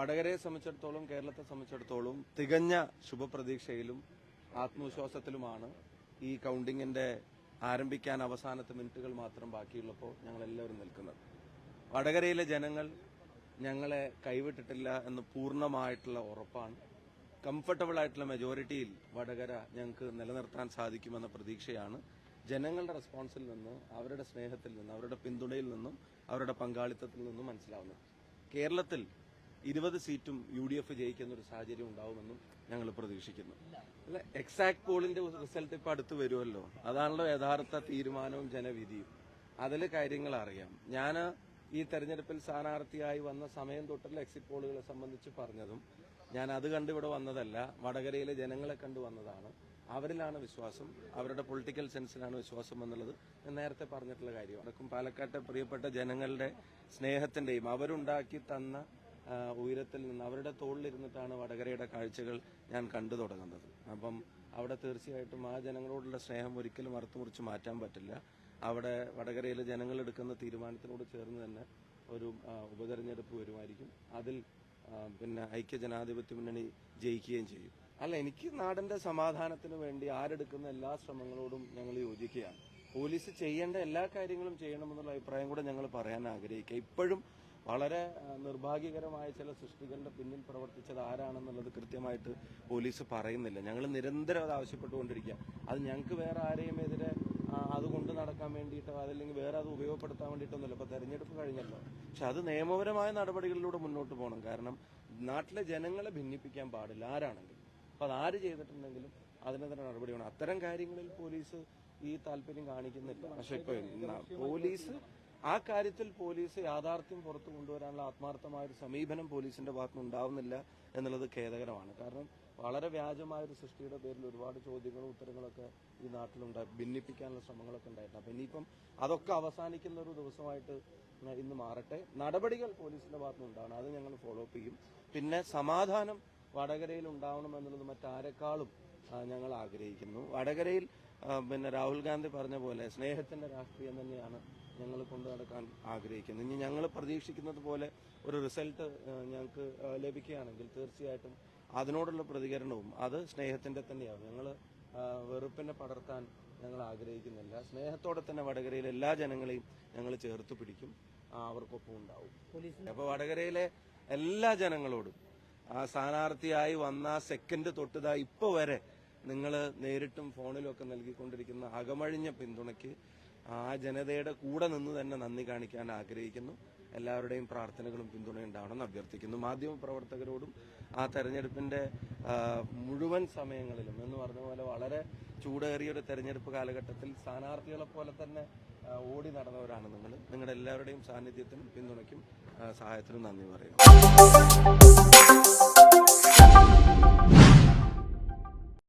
വടകരയെ സംബന്ധിച്ചിടത്തോളം കേരളത്തെ സംബന്ധിച്ചിടത്തോളം തികഞ്ഞ ശുഭപ്രതീക്ഷയിലും ആത്മവിശ്വാസത്തിലുമാണ് ഈ കൗണ്ടിങ്ങിന്റെ ആരംഭിക്കാൻ അവസാനത്തെ മിനിറ്റുകൾ മാത്രം ബാക്കിയുള്ളപ്പോൾ ഞങ്ങൾ എല്ലാവരും നിൽക്കുന്നത്. വടകരയിലെ ജനങ്ങൾ ഞങ്ങളെ കൈവിട്ടിട്ടില്ല എന്ന് പൂർണമായിട്ടുള്ള ഉറപ്പാണ്. കംഫർട്ടബിൾ ആയിട്ടുള്ള മെജോറിറ്റിയിൽ വടകര ഞങ്ങൾക്ക് നിലനിർത്താൻ സാധിക്കുമെന്ന പ്രതീക്ഷയാണ്. ജനങ്ങളുടെ റെസ്പോൺസിൽ നിന്ന് അവരുടെ സ്നേഹത്തിൽ നിന്ന് അവരുടെ പിന്തുണയിൽ നിന്നും അവരുടെ പങ്കാളിത്തത്തിൽ നിന്നും മനസ്സിലാവുന്നത്. കേരളത്തിൽ ഇരുപത് സീറ്റും യു ഡി എഫ് ജയിക്കുന്ന ഒരു സാഹചര്യം ഉണ്ടാവുമെന്നും ഞങ്ങൾ പ്രതീക്ഷിക്കുന്നു. അല്ല എക്സാക്ട് പോളിന്റെ റിസൾട്ട് ഇപ്പൊ അടുത്ത് വരുമല്ലോ. അതാണല്ലോ യഥാർത്ഥ തീരുമാനവും ജനവിധിയും. അതിൽ കാര്യങ്ങൾ അറിയാം. ഞാൻ ഈ തെരഞ്ഞെടുപ്പിൽ സ്ഥാനാർത്ഥിയായി വന്ന സമയം തൊട്ടുള്ള എക്സിറ്റ് പോളുകളെ സംബന്ധിച്ച് പറഞ്ഞതും. ഞാൻ അത് കണ്ട് ഇവിടെ വന്നതല്ല. വടകരയിലെ ജനങ്ങളെ കണ്ടു വന്നതാണ്. അവരിലാണ് വിശ്വാസം. അവരുടെ പൊളിറ്റിക്കൽ സെൻസിലാണ് വിശ്വാസം എന്നുള്ളത് ഞാൻ നേരത്തെ പറഞ്ഞിട്ടുള്ള കാര്യം അവർക്കും പാലക്കാട്ടെ പ്രിയപ്പെട്ട ജനങ്ങളുടെ സ്നേഹത്തിന്റെയും അവരുണ്ടാക്കി തന്ന ഉയരത്തിൽ നിന്ന് അവരുടെ തോളിലിരുന്നിട്ടാണ് വടകരയുടെ കാഴ്ചകൾ ഞാൻ കണ്ടു തുടങ്ങുന്നത്. അപ്പം അവിടെ തീർച്ചയായിട്ടും ആ ജനങ്ങളോടുള്ള സ്നേഹം ഒരിക്കലും അറുത്തുമുറിച്ച് മാറ്റാൻ പറ്റില്ല. അവിടെ വടകരയിലെ ജനങ്ങൾ എടുക്കുന്ന തീരുമാനത്തിനോട് ചേർന്ന് തന്നെ ഒരു ഉപതെരഞ്ഞെടുപ്പ് വരുമായിരിക്കും. അതിൽ പിന്നെ ഐക്യ ജനാധിപത്യ മുന്നണി ജയിക്കുകയും ചെയ്യും. അല്ല എനിക്ക് നാടിന്റെ സമാധാനത്തിന് വേണ്ടി ആരെടുക്കുന്ന എല്ലാ ശ്രമങ്ങളോടും ഞങ്ങൾ യോജിക്കുകയാണ്. പോലീസ് ചെയ്യേണ്ട എല്ലാ കാര്യങ്ങളും ചെയ്യണമെന്നുള്ള അഭിപ്രായം കൂടെ ഞങ്ങൾ പറയാൻ ആഗ്രഹിക്കുക. ഇപ്പോഴും വളരെ നിർഭാഗ്യകരമായ ചില സൃഷ്ടികളുടെ പിന്നിൽ പ്രവർത്തിച്ചത് ആരാണെന്നുള്ളത് കൃത്യമായിട്ട് പോലീസ് പറയുന്നില്ല. ഞങ്ങൾ നിരന്തരം അത് ആവശ്യപ്പെട്ടുകൊണ്ടിരിക്കുക. അത് ഞങ്ങൾക്ക് വേറെ ആരെയും എതിരെ അത് കൊണ്ട് നടക്കാൻ വേണ്ടിയിട്ടോ അതല്ലെങ്കിൽ വേറെ അത് ഉപയോഗപ്പെടുത്താൻ വേണ്ടിയിട്ടൊന്നുമില്ല ഇപ്പൊ തെരഞ്ഞെടുപ്പ് കഴിഞ്ഞല്ലോ. പക്ഷെ അത് നിയമപരമായ നടപടികളിലൂടെ മുന്നോട്ട് പോകണം. കാരണം നാട്ടിലെ ജനങ്ങളെ ഭിന്നിപ്പിക്കാൻ പാടില്ല ആരാണെങ്കിലും. അപ്പൊ അത് ആര് ചെയ്തിട്ടുണ്ടെങ്കിലും തന്നെ നടപടി വേണം. അത്തരം കാര്യങ്ങളിൽ പോലീസ് ഈ താല്പര്യം കാണിക്കുന്നില്ല. പക്ഷെ ഇപ്പൊ പോലീസ് ആ കാര്യത്തിൽ പോലീസ് യാഥാർത്ഥ്യം പുറത്തു കൊണ്ടുവരാനുള്ള ആത്മാർത്ഥമായ ഒരു സമീപനം പോലീസിന്റെ ഭാഗത്തുനിന്ന് ഉണ്ടാവുന്നില്ല എന്നുള്ളത് ഖേദകരമാണ്. കാരണം വളരെ വ്യാജമായ ഒരു സൃഷ്ടിയുടെ പേരിൽ ഒരുപാട് ചോദ്യങ്ങളും ഉത്തരങ്ങളൊക്കെ ഈ നാട്ടിലുണ്ട് ഭിന്നിപ്പിക്കാനുള്ള ശ്രമങ്ങളൊക്കെ ഉണ്ടായിട്ടുണ്ട്. അപ്പൊ ഇനിയിപ്പം അതൊക്കെ അവസാനിക്കുന്ന ഒരു ദിവസമായിട്ട് ഇന്ന് മാറട്ടെ. നടപടികൾ പോലീസിന്റെ ഭാഗത്തുനിന്ന് ഉണ്ടാവണം. അത് ഞങ്ങൾ ഫോളോ അപ്പ് ചെയ്യും. പിന്നെ സമാധാനം വടകരയിൽ ഉണ്ടാവണം എന്നുള്ളത് മറ്റാരെക്കാളും ഞങ്ങൾ ആഗ്രഹിക്കുന്നു. വടകരയിൽ പിന്നെ രാഹുൽ ഗാന്ധി പറഞ്ഞ പോലെ സ്നേഹത്തിന്റെ രാഷ്ട്രീയം തന്നെയാണ് ഞങ്ങൾ കൊണ്ടു നടക്കാൻ ആഗ്രഹിക്കുന്നത്. ഇനി ഞങ്ങൾ പ്രതീക്ഷിക്കുന്നത് പോലെ ഒരു റിസൾട്ട് ഞങ്ങൾക്ക് ലഭിക്കുകയാണെങ്കിൽ തീർച്ചയായിട്ടും അതിനോടുള്ള പ്രതികരണവും അത് സ്നേഹത്തിന്റെ തന്നെയാവും ഞങ്ങൾ വെറുപ്പിനെ പടർത്താൻ ഞങ്ങൾ ആഗ്രഹിക്കുന്നില്ല. സ്നേഹത്തോടെ തന്നെ വടകരയിലെ എല്ലാ ജനങ്ങളെയും ഞങ്ങൾ ചേർത്ത് പിടിക്കും. അവർക്കൊപ്പം ഉണ്ടാവും. അപ്പൊ വടകരയിലെ എല്ലാ ജനങ്ങളോടും സ്ഥാനാർത്ഥിയായി വന്ന സെക്കൻഡ് തൊട്ടുതാ ഇപ്പൊ വരെ നിങ്ങൾ നേരിട്ടും ഫോണിലും ഒക്കെ നൽകിക്കൊണ്ടിരിക്കുന്ന അകമഴിഞ്ഞ പിന്തുണയ്ക്ക് ആ ജനതയുടെ കൂടെ നിന്ന് തന്നെ നന്ദി കാണിക്കാൻ ആഗ്രഹിക്കുന്നു. എല്ലാവരുടെയും പ്രാർത്ഥനകളും പിന്തുണയും ഉണ്ടാവണമെന്ന് അഭ്യർത്ഥിക്കുന്നു. മാധ്യമ പ്രവർത്തകരോടും ആ തെരഞ്ഞെടുപ്പിന്റെ മുഴുവൻ സമയങ്ങളിലും എന്ന് പറഞ്ഞ പോലെ വളരെ ചൂടേറിയ ഒരു തെരഞ്ഞെടുപ്പ് കാലഘട്ടത്തിൽ സ്ഥാനാർത്ഥികളെ പോലെ തന്നെ ഓടി നടന്നവരാണ് നിങ്ങൾ നിങ്ങളുടെ എല്ലാവരുടെയും സാന്നിധ്യത്തിനും പിന്തുണയ്ക്കും സഹായത്തിനും നന്ദി പറയുന്നു.